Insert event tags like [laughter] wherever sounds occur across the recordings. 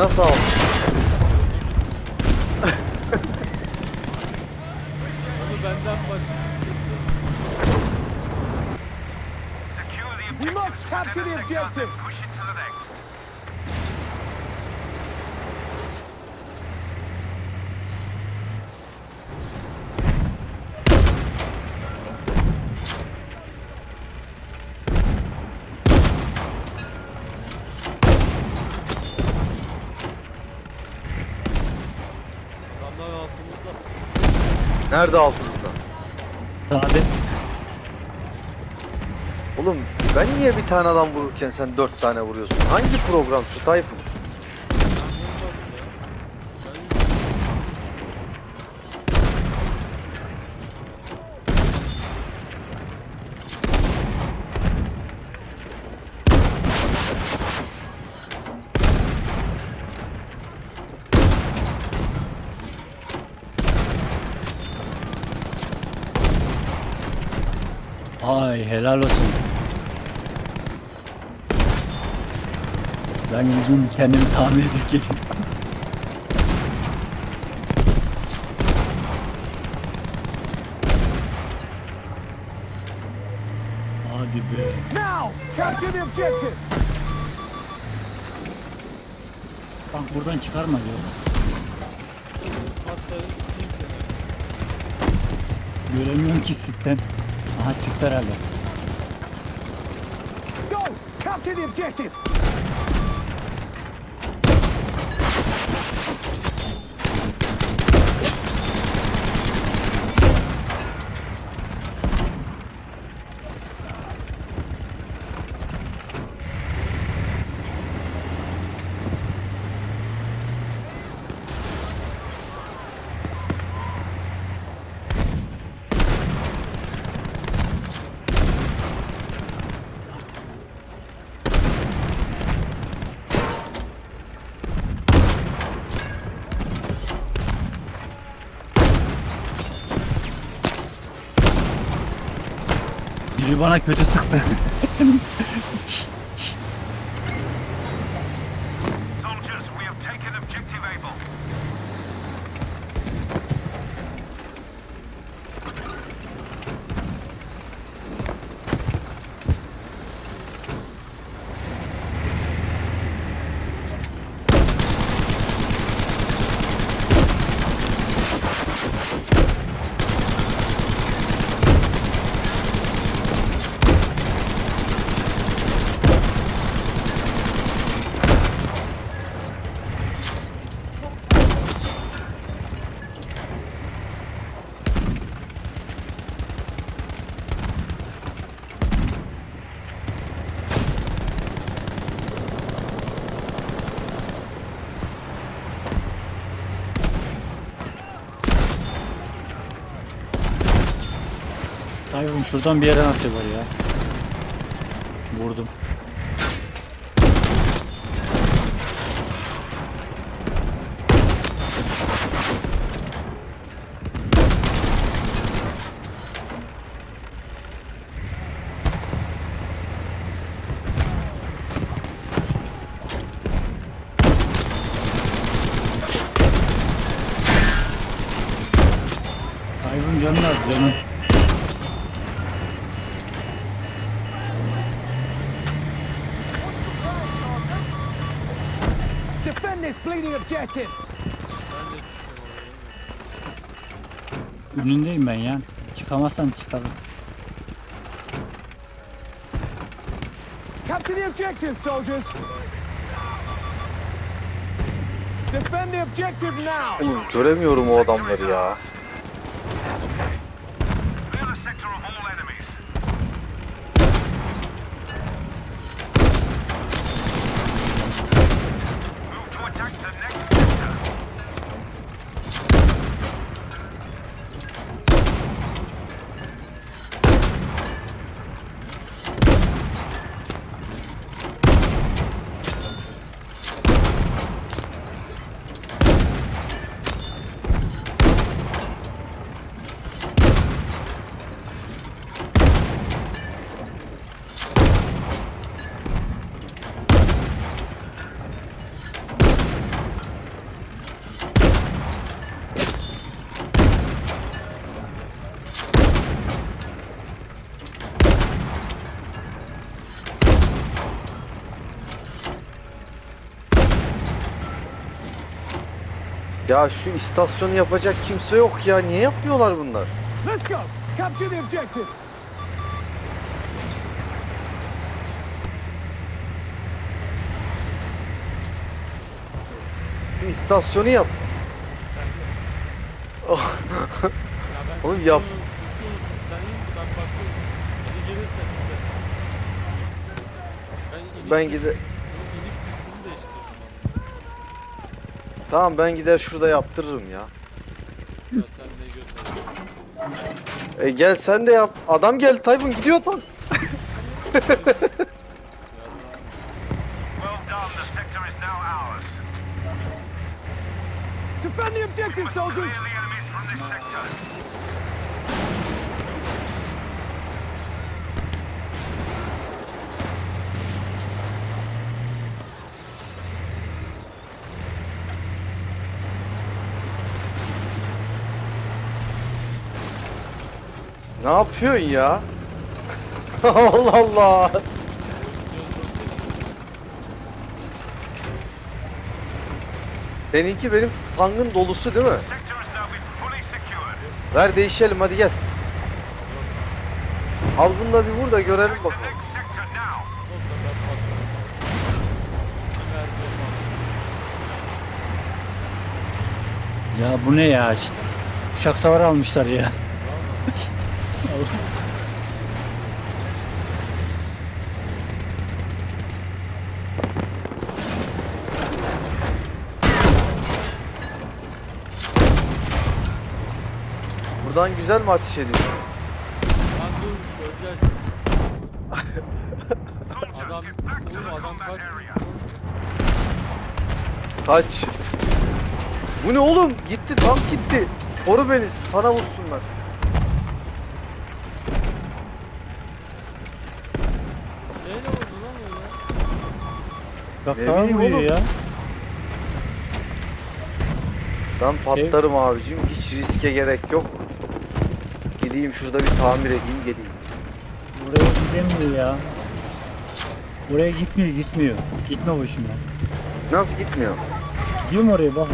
Nasıl almış? Onu benden başka. [laughs] We must capture the objective. Nerede altımızda? Sade. Oğlum ben niye bir tane adam vururken sen dört tane vuruyorsun? Hangi program şu Tayfun? Ay helal olsun. Ben yüzüm kendimi tamir edeceğim. Hadi be. Now, capture the objective. Bak buradan gideyim seni. Göremiyorum ki sistem. Aha çıktı herhalde. Go! Capture the objective. Biri bana kötü sıktı. Soldiers, we have taken objective Able. Hayır şuradan bir yerden atıyorlar ya. Vurdum. Hayvan canın az canım. Defend this bleeding objective. Önündeyim ben ya. Çıkamazsan çıkalım. Capture the objective, soldiers. Defend the objective now. Oğlum göremiyorum o adamları ya. Ya şu istasyonu yapacak kimse yok ya. Niye yapmıyorlar bunlar? Let's go. Capture the objective. Şu istasyonu yap. Oh, [laughs] Oğlum yap. Ben bakıyorum. Beni gelirsen işte. Ben iniş, ben düş- gider bunun iniş düşüşünü değiştirdim Tamam ben gider şurada yaptırırım ya. ama. Ya sen ne götürdün? E gel sen de yap. Adam gel Tayfun gidiyor tam. Well done. The sector is now ours. Defend the objective, soldiers. Clear the enemies from this sector. Ne yapıyorsun ya? [laughs] Allah Allah. Seninki benim tankın dolusu değil mi? Ver değişelim hadi gel. Al bunu da bir vur da görelim bakalım. Ya bu ne ya? Uçak savar almışlar ya. Buradan güzel mi ateş ediyor? Lan dur. Soldiers, Adam, oğlum adam kaç. Kaç. Bu ne oğlum? Gitti tank gitti. Koru beni sana vursunlar. Neyle oldu lan öyle? Bileyim vuruyor oğlum. ya. Ben patlarım abicim. Hiç riske gerek yok. Gideyim şurada bir tamir edeyim geleyim. Buraya gidemiyor ya. Oraya gitmiyor gitmiyor. Gitme boşuna. Nasıl gitmiyor? Gidiyor mu oraya bak.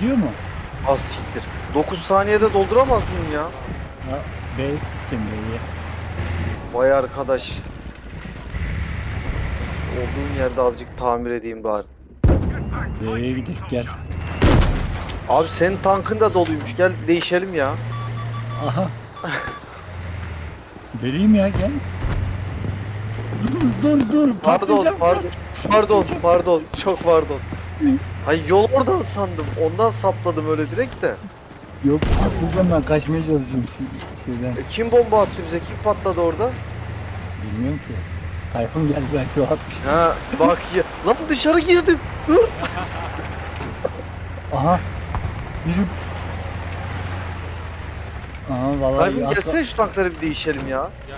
Gidiyor mu? Az siktir. 9 saniyede dolduramaz mıyım ya? Ha, bey kim bey? Vay arkadaş. Olduğum yerde azıcık tamir edeyim bari. Bey'e gidelim gel. Abi senin tankın da doluymuş. Gel değişelim ya. Aha. Vereyim ya gel. Dur dur dur. Pardon, patlayacağım. pardon. Pardon, pardon. Çok pardon. Ay yol oradan sandım. Ondan sapladım öyle direkt de. Yok patlayacağım ben kaçmaya çalışıyorum şeyden. E, kim bomba attı bize? Kim patladı orada? Bilmiyorum ki. Tayfun geldi belki o atmış. Ha bak ya. Lan dışarı girdim. Dur. Aha. Biri... Aha vallahi Tayfun atla- gelsene şu tankları bir değişelim ya. Gel.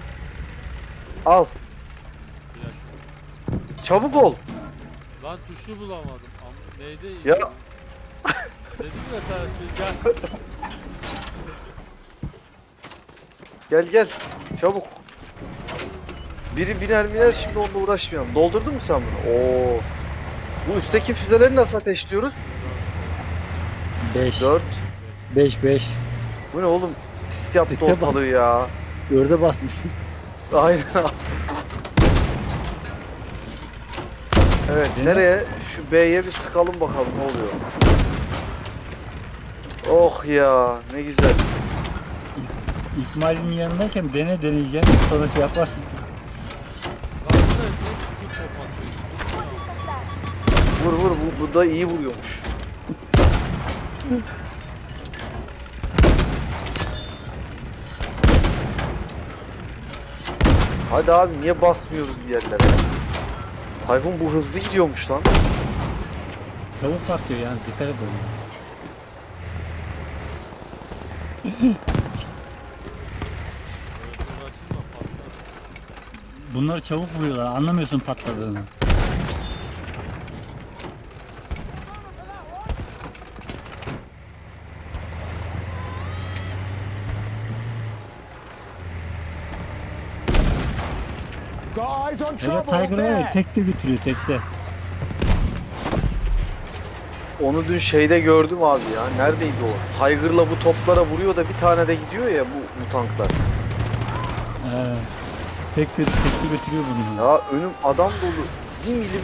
Al. Bir dakika. Çabuk ol. Lan tuşu bulamadım. Am- Neydi? Ya. Dedim ya sana gel. Gel gel. Çabuk. Biri biner biner şimdi onunla uğraşmayalım. Doldurdun mu sen bunu? Oo. Bu üstteki füzeleri nasıl ateşliyoruz? 5 4. 5 5 Bu ne oğlum? Sis yaptı bak. ortalığı ya. Dörde basmış. Aynen. Evet Değil mi? nereye? Şu B'ye bir sıkalım bakalım ne oluyor. Oh ya ne güzel. İkmalin yanındayken dene deneyeceğim sonra şey yaparsın. Lan bu ne? Ne sıkı top atıyor? Vur vur bu, bu da iyi vuruyormuş. Hadi abi niye basmıyoruz diğerlere? Tayfun bu hızlı gidiyormuş lan. Çabuk patlıyor yani dikkat patlar. Bunları çabuk vuruyorlar anlamıyorsun patladığını. Evet trouble Tiger var ya there. tekte bitiriyor tekte. onu dün şeyde gördüm abi ya. Neredeydi o? Tiger'la bu toplara vuruyor da bir tane de gidiyor ya bu, bu tanklar. Ee, tek tek tekli götürüyor bunu. Ya önüm adam dolu. Bir milim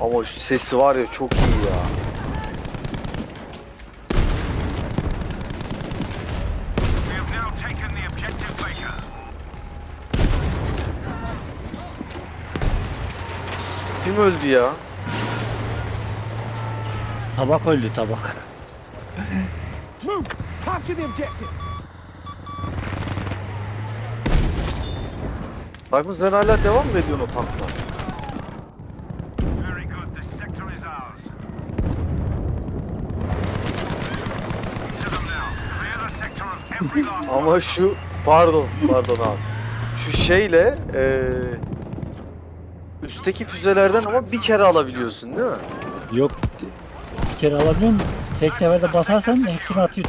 Ama şu sesi var ya çok iyi ya. We have now taken the objective Baker. Kim öldü ya? Tabak öldü tabak. Move! Capture the objective! Tayfun sen hala devam mı ediyorsun o tankla? Very good. This sector is ours. To them now. Clear the sector of every [laughs] last. Ama şu pardon pardon abi. Şu şeyle eee üstteki füzelerden ama bir kere alabiliyorsun değil mi? Yok. Bir kere alabiliyor musun? Tek seferde basarsan hepsini atıyor.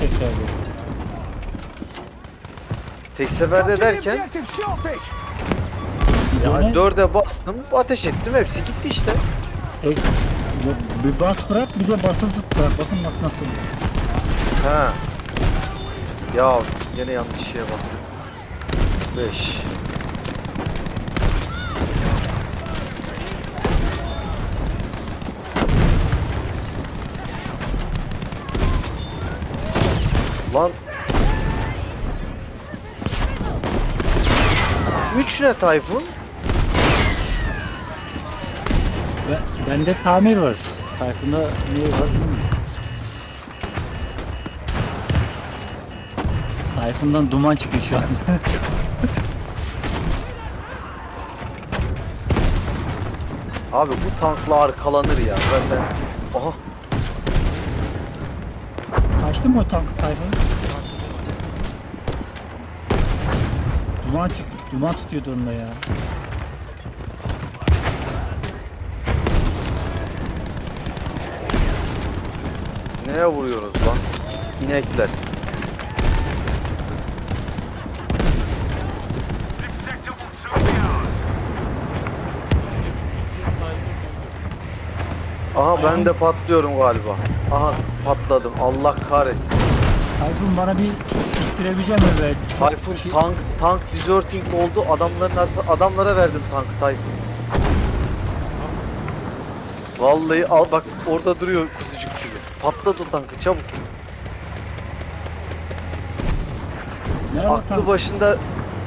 Tek seferde Capture the derken yani dörde bastım ateş ettim hepsi gitti işte. tek, yok, bir bas bırak bir de basılı tut bırak. Bakın bak nasıl. Ha. Ya yine yanlış şeye bastım. 5. Lan 3 ne Tayfun? Ben, bende tamir var. Tayfun'da ne var bilmiyorum. Tayfun'dan duman çıkıyor şu an. [laughs] Abi bu tankla arkalanır ya zaten. Aha Kaçtı mı o tank Tayfun? Duman çık, duman tutuyordu onda ya. neye vuruyoruz lan? İnekler. This sector will soon be ours. Aha ben de patlıyorum galiba. Aha patladım. Allah kahretsin. Tayfun bana bir ittirebilecek mi be? Tayfun Şey- tank tank deserting oldu. Adamların arka- adamlara verdim tankı Tayfun. Vallahi al bak orada duruyor kuzucuk gibi. Patlat o tankı çabuk. Ne o Aklı tank? başında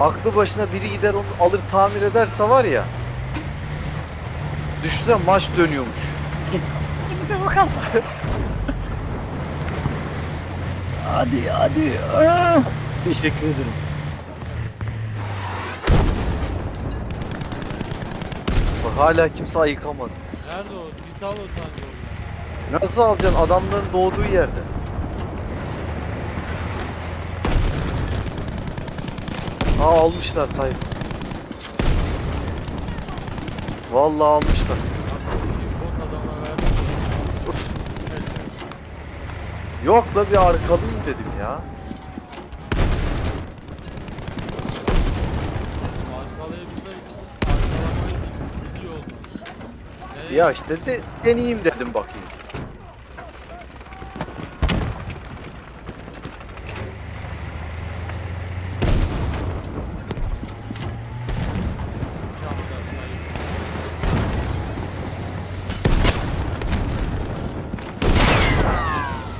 aklı başına biri gider onu alır tamir ederse var ya. Düşünsene maç dönüyormuş. Hadi hadi. Ah! Teşekkür ederim. Bak hala kimse ayıkamadı. Nerede o? Bir al o tankı. Nasıl alacaksın adamların doğduğu yerde? Aa almışlar Tayyip. Vallahi almışlar. Yok da bir arkalayayım dedim ya. Arkalayabilmek için arkalamayı bil- biliyor. Nereye Ya işte de, deneyeyim dedim bakayım. gideceğim bir daha sahip?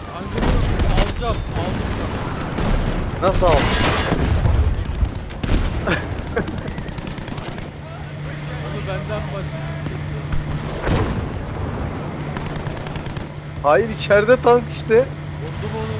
Kanka bunu alacağım. Aldım. Nasıl almış? Onu benden başka kim yapıyor? Hayır içeride tank işte. Vurdum onu